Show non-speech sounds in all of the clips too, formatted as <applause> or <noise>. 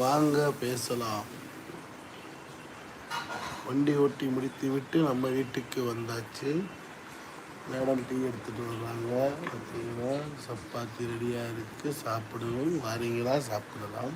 வாங்க பேசலாம். வண்டி ஓட்டி முடித்து விட்டு நம்ம வீட்டுக்கு வந்தாச்சு. மேடம் டீ எடுத்துகிட்டு வர்றாங்க. பார்த்தீங்கன்னா சப்பாத்தி ரெடியாக இருக்குது சாப்பிடணும். வாரீங்களா? சாப்பிடலாம்.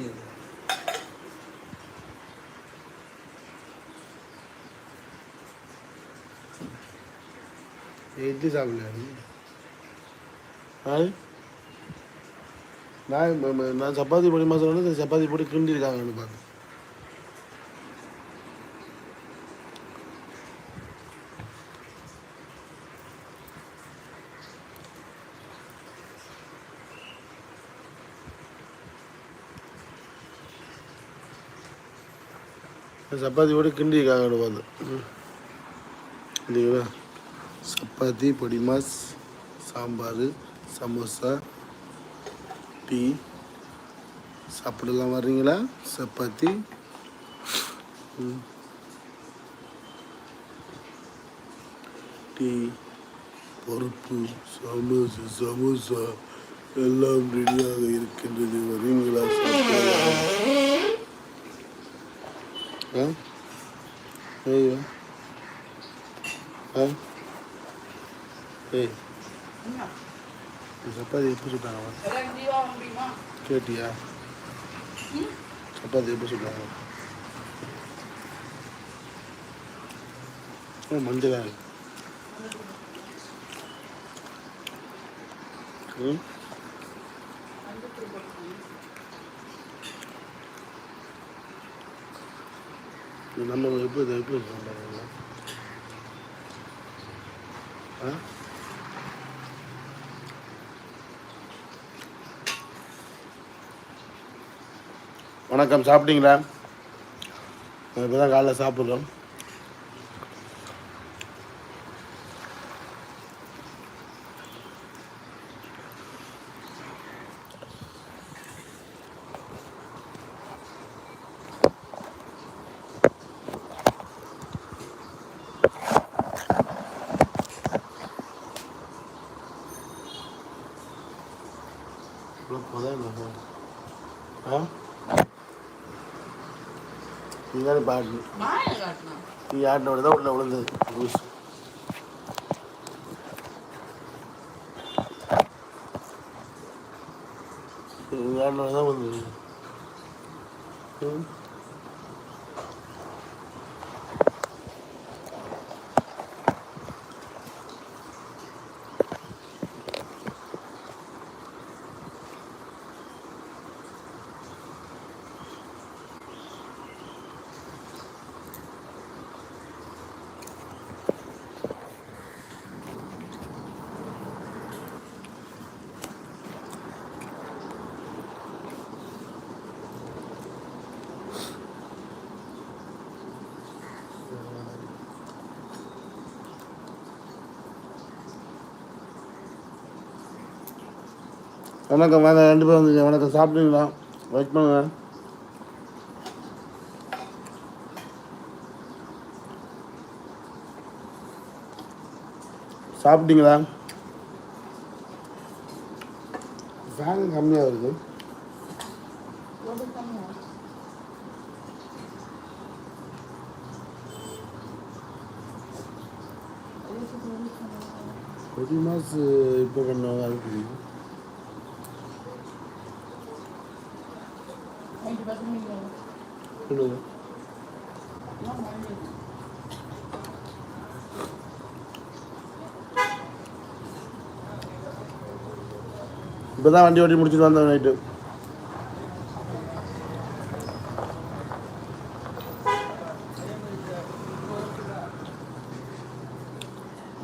இது. இட்லி சாப்பிடலையா நீ? ஆ? நான் நான் சப்பாத்தி பொடி மசாலா சப்பாத்தி பொடி கிண்டிருக்காங்கன்னு பார்த்தேன் சப்பாத்தி கூட கிண்டி பார்த்தேன் ம். இல்லைங்களா சப்பாத்தி பொடிமாஸ் சாம்பார் சமோசா டீ. சாப்பிடலாம் வர்றீங்களா? சப்பாத்தி. டீ பருப்பு சமோசா சமோசா எல்லாம் ரெடியாக இருக்கின்றது. வரீங்களா சாப்பிடலாம். ஆ ஐயோ ஆ ஏய் இந்த சப்பாத்தி எப்படி சுட்டாங்க கேட்டியா சப்பாத்தி எப்படி சுட்டாங்க ஓ மஞ்சள் இருக்கு. ம் இது நம்ம எப்படி இதை எப்படி சொல்கிறாங்க ஆ? வணக்கம் சாப்பிட்டீங்களா? இப்போ தான் காலைல சாப்பிட்றோம் இவ்வளோ போதா என்ன ஆ நீ தானே பாட்டு. நீ ஆட்டினோட தான் உள்ள விழுந்தது லூஸ் நீ ஆட்டினோட தான் விழுந்தது ம் வணக்கம் வாங்க ரெண்டு பேரும் வந்துங்க வணக்கம் சாப்பிட்டீங்களா? வெயிட் பண்ணுங்க. சாப்பிட்டீங்களா? ஃபேன் கம்மியாக வருது. ஒரு மாதம் இப்போ பண்ணுவாங்க அது தெரியும் இப்போ தான் வண்டி ஓட்டி முடிச்சுட்டு வந்தேன் நைட்டு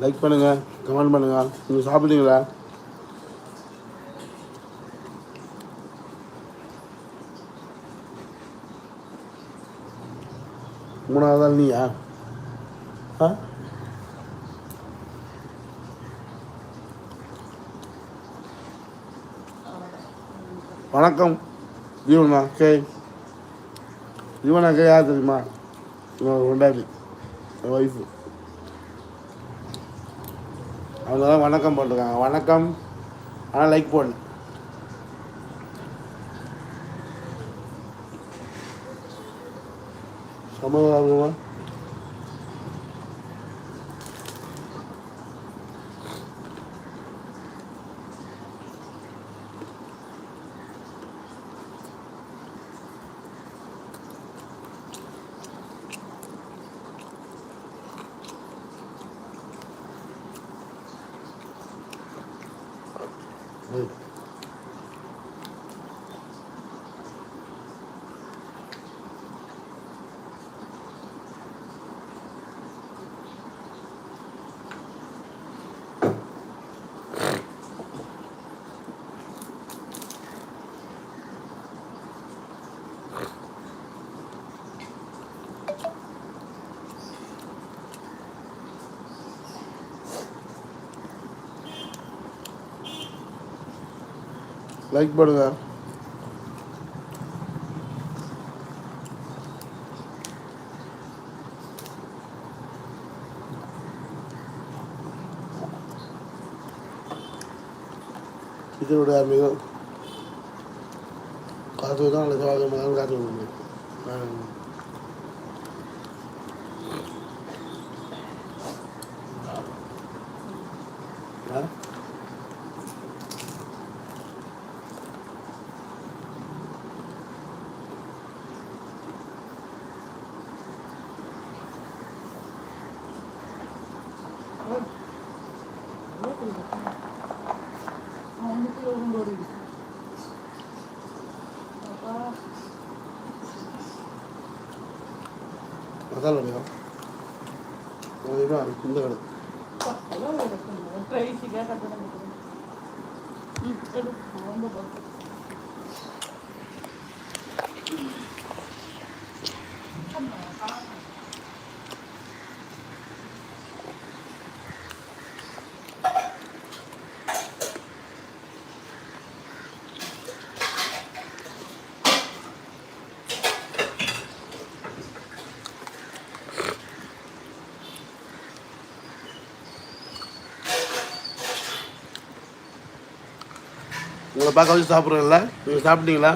லைக் பண்ணுங்க கமெண்ட் பண்ணுங்க. நீங்கள் சாப்பிட்டீங்களா மூணாவது ஆள் நீயா ஆ? வணக்கம். ஜீவனா கே. ஜீவனா கே? யார் தெரியுமா? இவன் கொண்டாடி என் ஒய்ஃபு அவங்க தான் வணக்கம் போட்டிருக்காங்க. வணக்கம். ஆனால் லைக் போடல. Cảm ơn ông luôn á Mm-hmm. Like பண்ணுங்க இதோட மிகவும் காத்து தான் அல்லது வாங்க காத்து அதான் வடையா அதுதான் இந்த கடை உங்களை பார்க்க வச்சு சாப்பிட்றீங்களா நீங்கள் சாப்பிட்டீங்களா?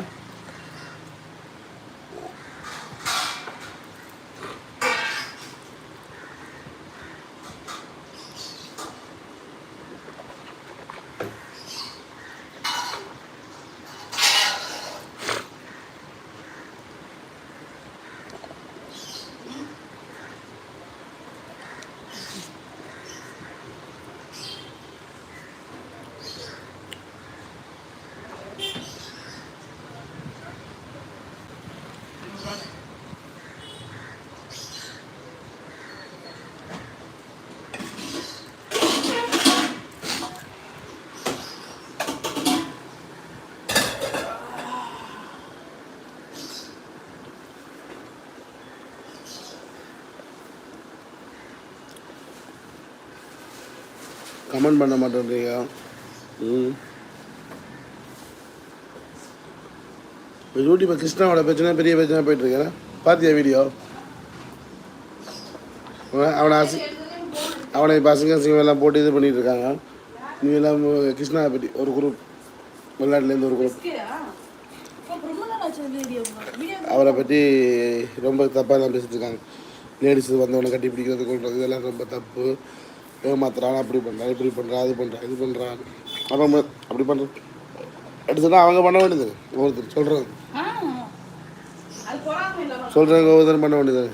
கமெண்ட் பண்ண மாட்டேன்றீங்க ம். இப்போ யூடியூப்பில் கிருஷ்ணாவோட பிரச்சனை பெரிய பிரச்சனை போயிட்டு இருக்கேன் பார்த்தியா வீடியோ அவனை அசி அவனை இப்போ அசிங்க அசிங்கம் எல்லாம் போட்டு இது பண்ணிகிட்டு இருக்காங்க நீ எல்லாம் கிருஷ்ணா பற்றி ஒரு குரூப் வெளிநாட்டுலேருந்து ஒரு குரூப் அவரை பற்றி ரொம்ப தப்பாக தான் பேசிட்டு இருக்காங்க லேடிஸ் வந்தவனை கட்டி பிடிக்கிறது கொள்வது இதெல்லாம் ரொம்ப தப்பு. ஏமாத்துறான் அப்படி பண்ணுறான் இப்படி பண்ணுறான் அது பண்ணுறான் இது பண்ணுறான் அப்புறம் அப்படி பண்ணுறான் சொன்னால் அவங்க பண்ண வேண்டியது ஒருத்தர் சொல்கிறது சொல்கிறவங்க ஒவ்வொருத்தரும் பண்ண வேண்டியது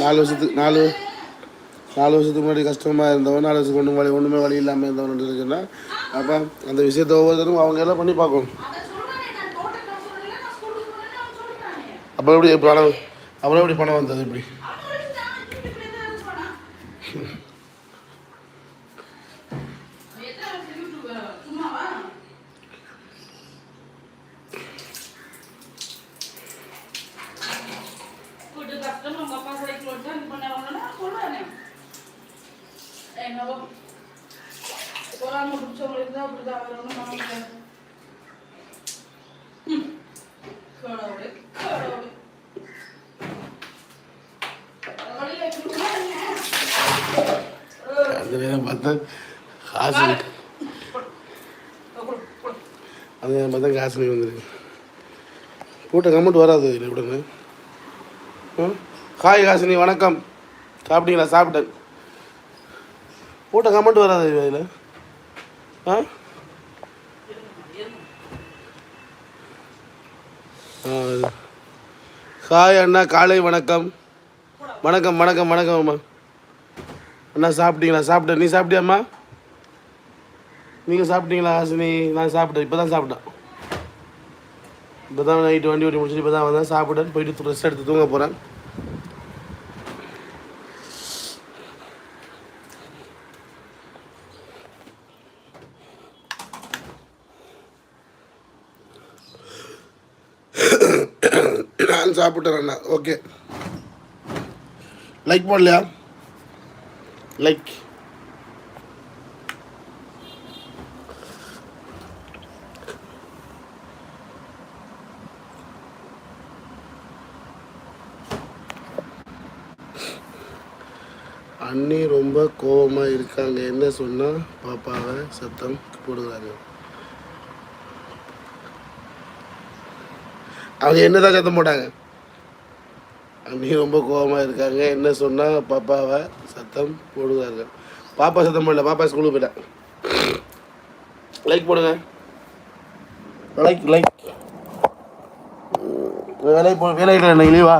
நாலு வருஷத்துக்கு நாலு நாலு வருஷத்துக்கு முன்னாடி கஷ்டமாக இருந்தவன் நாலு வருஷத்துக்கு ஒன்றும் வழி ஒன்றுமே வழி இல்லாமல் இருந்தவன் சொன்னால் அப்போ அந்த விஷயத்தை ஒவ்வொருத்தரும் அவங்க எல்லாம் பண்ணி பார்க்கணும். அப்போ எப்படி பணம் அப்புறம் எப்படி பணம் வந்தது இப்படி கொஞ்சம் கஷ்டம் உங்க அப்பா சைக்கிள் ஓட்டா இது பண்ண சொல்லணும் சொல்லுவானே என்னவோ பொறாம பிடிச்சவங்களுக்கு தான் அப்படிதான் வேற ஒண்ணும் பண்ண முடியாது. ம். கடவுளே, கடவுளே. வழியில இப்படி அந்த நேரம் பார்த்தா காசு அது போடு. போடு, போடு. பார்த்தா காசு வந்துருக்கு. போட்ட கமெண்ட் வராது இல்லை விடுங்க. ம் ஹாய் காசினி வணக்கம். சாப்பிட்டீங்களா? சாப்பிட்டேன். போட்ட கமெண்ட் வராது இதில். ஆ? ஹாய் அண்ணா காலை வணக்கம். வணக்கம் வணக்கம் வணக்கம் அம்மா. அண்ணா சாப்பிட்டீங்களா? சாப்பிட்டேன் நீ சாப்பிட்டியாம்மா? நீங்கள் சாப்பிட்டீங்களா ஹாசினி? நான் சாப்பிட்டேன் இப்போ தான் சாப்பிட்டேன். இப்போ தான் நைட்டு வண்டி ஓட்டி முடிச்சுட்டு இப்போ தான் வந்தேன் சாப்பிட்டேன். போயிட்டு ரெஸ்ட் எடுத்து தூங்க போகிறேன் நான் சாப்பிட்டேன் அண்ணா. ஓகே லைக் பண்ணலையா லைக் அண்ணி ரொம்ப கோவமாக இருக்காங்க. என்ன சொன்னால் பாப்பாவை சத்தம் போடுறாங்க. அவங்க என்னதான் சத்தம் போட்டாங்க? அண்ணி ரொம்ப கோவமாக இருக்காங்க. என்ன சொன்னால் பாப்பாவை சத்தம் போடுவார்கள் பாப்பா சத்தம் போடல பாப்பா ஸ்கூலுக்கு போயிட்டேன் லைக் போடுங்க. லைக் லைக் வேலை போ வேலை இன்னைக்கு லீவா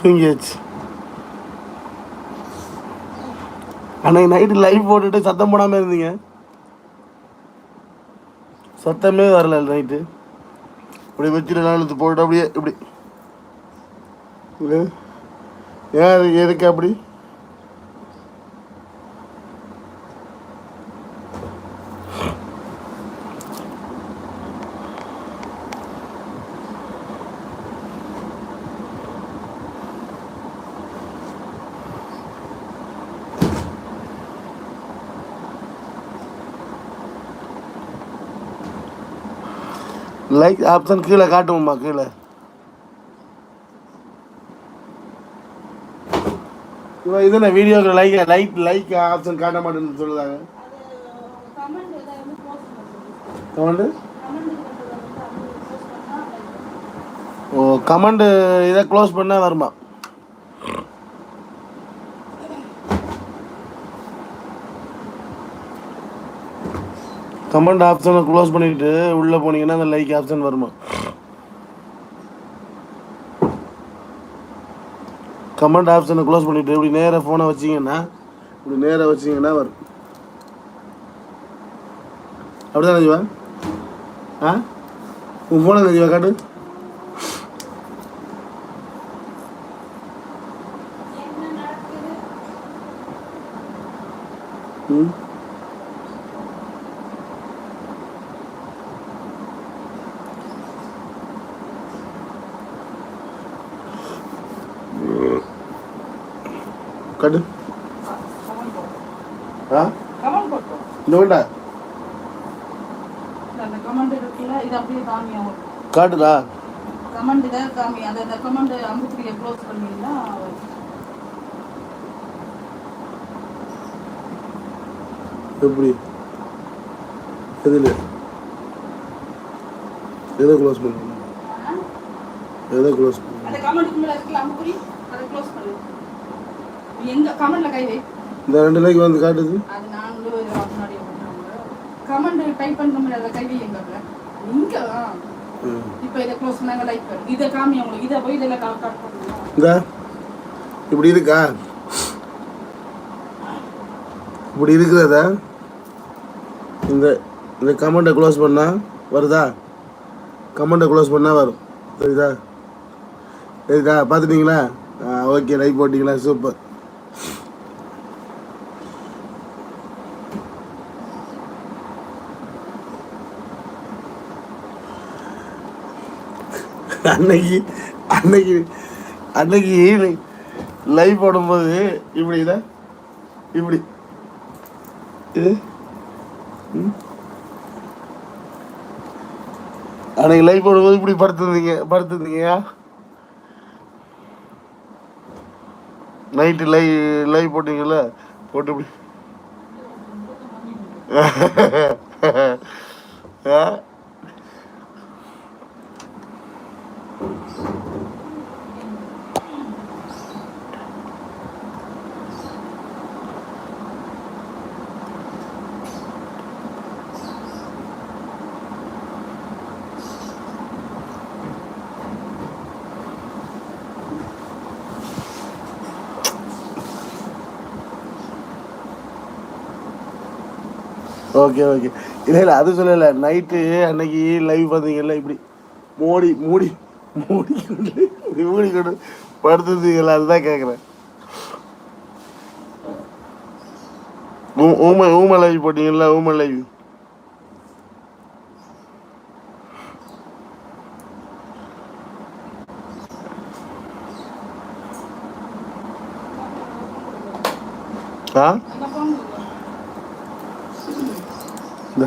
தூங்கியாச்சு அன்னைக்கு நைட்டு லைவ் போட்டுட்டு சத்தம் போடாமல் இருந்தீங்க. சத்தமே வரல நைட்டு இப்படி வச்சுட்டு நான் எடுத்து போட்டு அப்படியே இப்படி. ஏன் எதுக்கு அப்படி? லைக் ஆப்ஷன் கீழே காட்டுவோம்மா கீழே. இவன் இது என்ன வீடியோக்கு லைக் லைக் லைக் ஆப்ஷன் காட்ட மாட்டேன்னு சொல்லுதாங்க. கமெண்ட்? ஓ கமெண்ட் இதை க்ளோஸ் பண்ணால் வருமா? கமெண்ட் ஆப்ஷனை க்ளோஸ் பண்ணிட்டு உள்ளே போனீங்கன்னா அந்த லைக் ஆப்ஷன் வருமா? கமெண்ட் ஆப்ஷனை க்ளோஸ் பண்ணிட்டு இப்படி நேராக ஃபோனை வச்சிங்கன்னா இப்படி நேராக வச்சிங்கன்னா வரும். அப்படிதான் ஜீவா? ஆ? உன் ஃபோனை ஜீவா? காட்டு என்ன நடக்குது ம் கட்டு கமெண்ட் போட்டோம் ஆ கமெண்ட் போட்டோம் இந்த வேண்டா அந்த கமெண்ட் இருக்குல்ல இது அப்படியே காமி அவங்களுக்கு காட்டுதா? கமெண்ட் இதை காமி அந்த அந்த கமெண்ட் அம்புக்குரிய க்ளோஸ் பண்ணீங்கன்னா எப்படி? எதில்? எதை க்ளோஸ் பண்ணுங்க எதை க்ளோஸ் அந்த கமெண்ட்டுக்கு மேல இருக்குல்ல அம்புக்குறி அதை க்ளோஸ் பண்ணு. எங்க கமெண்ட்ல கை வை. இந்த ரெண்டு லைக் வந்து காட்டுது. அது பண்ணுறோங்க கமெண்ட் டைப் பண்ண முடியாது அதை கை வை எங்க இங்க ம். இப்போ இதை க்ளோஸ் பண்ணாங்க லைக் பண்ணு. இதை காமி அவங்களுக்கு. இதை போய் இதில் கட் பண்ணுங்க இந்தா. இப்படி இருக்கா? இப்படி இருக்கிறதா இந்த இந்த கமெண்ட்டை க்ளோஸ் பண்ணால் வருதா? கமெண்ட்டை க்ளோஸ் பண்ணால் வரும். சரிதா? சரிதா? பார்த்துட்டீங்களா? ஓகே லைக் போட்டிங்களா? சூப்பர் அன்னைக்கு அன்னைக்கு அன்னைக்கு லைவ் போடும்போது இப்படி இதை இப்படி. இது? ம். அன்னைக்கு லைவ் போடும்போது இப்படி படுத்துருந்தீங்க படுத்துருந்தீங்கயா? நைட்டு லைவ் லைவ் போட்டீங்கல்ல போட்டு இப்படி. <laughs> ஆ? ஓகே ஓகே இல்லை இல்லை அது சொல்லலை. நைட்டு அன்னைக்கு லைவ் பார்த்தீங்கல்ல இப்படி மோடி மூடி மூடி கொண்டு மூடி கொண்டு படுத்துருந்தீங்களா அதுதான் கேட்குறேன் ஊம ஊம லைவ் போட்டீங்கல்ல ஊம லைவ் ஆ அந்த phone இந்த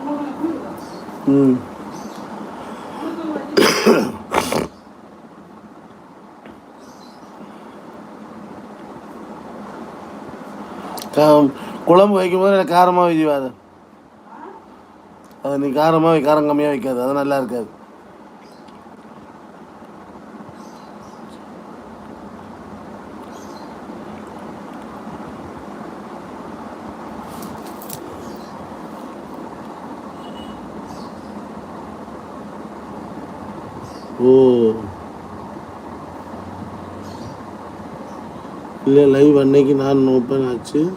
உங்களுக்கு ம் கா- <coughs> குழம்பு வைக்கும்போது எனக்கு காரமாக வைக்காது அது நீ காரமாக காரம் கம்மியாக வைக்காது. அது நல்லா இருக்காது. ஓ. இல்லை லைவ் அன்னைக்கு நான் ஓப்பன் ஆச்சு.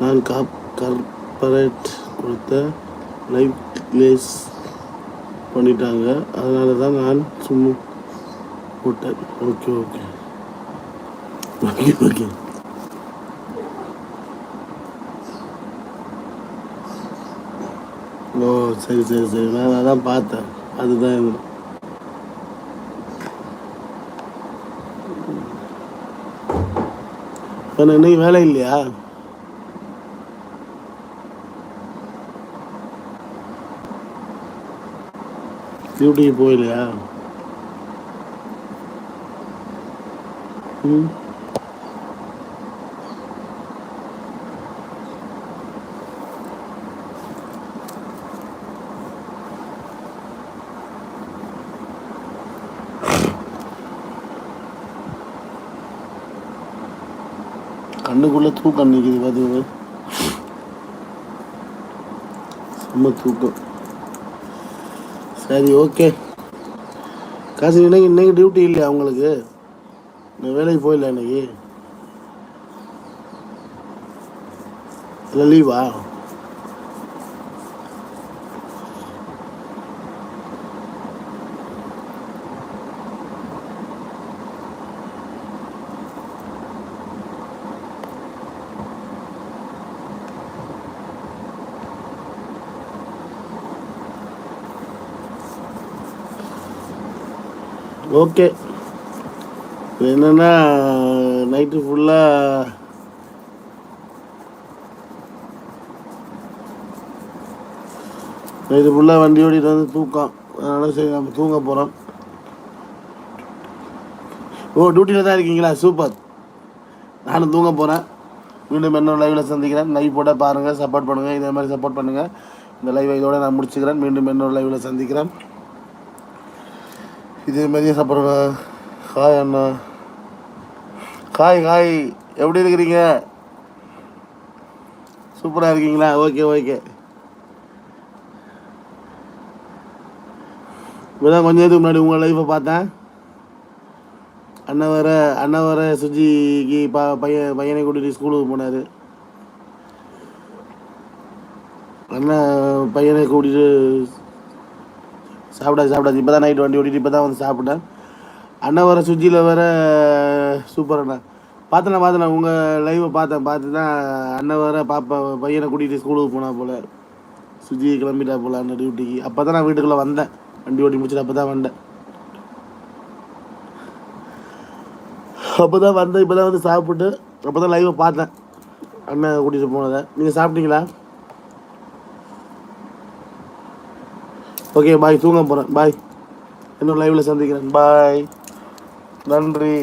நான் காப் கார்பரேட் கொடுத்த லைவ் க்ளேஸ் பண்ணிட்டாங்க. அதனால தான் நான் சும்மா போட்டேன். ஓகே ஓகே ஓகே ஓகே ஓ சரி சரி சரி. நான் அதான் பார்த்தேன். அதுதான் இது. இன்னைக்கு வேலை இல்லையா? டியூட்டிக்கு போயிலையா ம்? உள்ள தூக்கம் நிற்கிது பார்த்து செம்ம தூக்கம். சரி ஓகே காசு இன்னைக்கு இன்னைக்கு டியூட்டி இல்லையா உங்களுக்கு? நான் வேலைக்கு போயிடல இன்னைக்கு? இல்லை லீவா ஓகே. என்னன்னா நைட்டு ஃபுல்லாக நைட்டு ஃபுல்லாக வண்டி ஓடிட்டு வந்து தூக்கம். அதனால் சரி நம்ம தூங்க போகிறோம் ஓ டியூட்டியில் தான் இருக்கீங்களா? சூப்பர் நானும் தூங்க போகிறேன் மீண்டும் இன்னொரு லைவில் சந்திக்கிறேன். லைவ் போட பாருங்கள் சப்போர்ட் பண்ணுங்கள் இதே மாதிரி சப்போர்ட் பண்ணுங்கள் இந்த லைவை இதோட நான் முடிச்சுக்கிறேன். மீண்டும் இன்னொரு லைவில் சந்திக்கிறேன். இதே மாதிரியே சாப்பிட்ற ஹாய் அண்ணா. ஹாய் ஹாய் எப்படி இருக்கிறீங்க? சூப்பராக இருக்கீங்களா? Okay okay. இப்போதான் கொஞ்ச நேரத்துக்கு முன்னாடி உங்கள் லைஃப்பை பார்த்தேன். அண்ணன் வர அண்ணன் வர சுஜிக்கு பா பையன் பையனை கூட்டிகிட்டு ஸ்கூலுக்கு போனார். அண்ணன் பையனை கூட்டிகிட்டு சாப்பிடாது சாப்பிடாது. இப்போ தான் நைட் வண்டி ஓட்டிட்டு இப்போ தான் வந்து சாப்பிட்டேன். அண்ணன் வர சுஜியில் வர சூப்பர் அண்ணா. பார்த்தேண்ணா பார்த்தேண்ணா உங்கள் லைவை பார்த்தேன். பார்த்து தான் அண்ணன் வர பாப்பா பையனை கூட்டிகிட்டு ஸ்கூலுக்கு போனா போல். சுஜி கிளம்பிட்டா போகலான்னு டியூட்டிக்கு அப்போ தான் நான் வீட்டுக்குள்ளே வந்தேன். வண்டி ஓட்டி முடிச்சுட்டு அப்போ தான் வந்தேன். அப்போ தான் வந்தேன் இப்போ தான் வந்து சாப்பிட்டு அப்போ தான் லைவை பார்த்தேன். அண்ணன் கூட்டிகிட்டு போனதை. நீங்கள் சாப்பிட்டீங்களா? ஓகே பாய் தூங்க போகிறேன் பாய் இன்னும் லைவில் சந்திக்கிறேன். பாய் நன்றி.